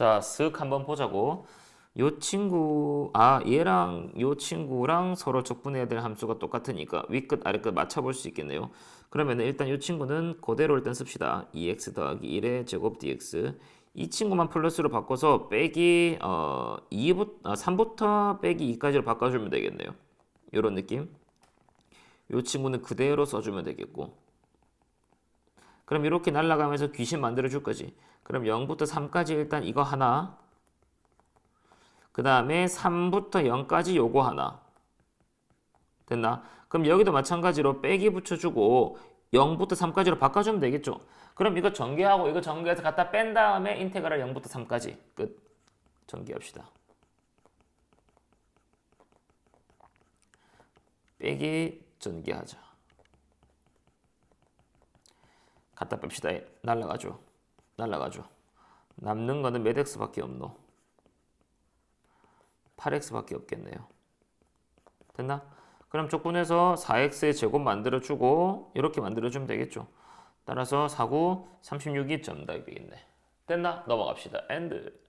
자, 쓱 한번 보자고. 요 친구, 아, 얘랑 요 친구랑 서로 적분해야 될 함수가 똑같으니까 위끝, 아래끝 맞춰볼 수 있겠네요. 그러면 일단 요 친구는 그대로 일단 씁시다. 2x 더하기 1의 제곱 dx. 이 친구만 플러스로 바꿔서 빼기 어 2부터 아, 3부터 빼기 2까지로 바꿔주면 되겠네요. 요런 느낌. 요 친구는 그대로 써주면 되겠고. 그럼 이렇게 날아가면서 귀신 만들어 줄 거지. 그럼 0부터 3까지 일단 이거 하나. 그 다음에 3부터 0까지 요거 하나. 됐나? 그럼 여기도 마찬가지로 빼기 붙여주고 0부터 3까지로 바꿔주면 되겠죠. 그럼 이거 전개하고 이거 전개해서 갖다 뺀 다음에 인테그랄 0부터 3까지 끝. 전개합시다. 빼기 전개하자. 갖다 뺍시다. 날라가죠. 날라가죠. 남는 거는 몇 x밖에 없노? 8x밖에 없겠네요. 됐나? 그럼 적분해서 4x의 제곱 만들어주고 이렇게 만들어주면 되겠죠. 따라서 4, 9, 36이 정답이 되겠네. 됐나? 넘어갑시다. 엔드.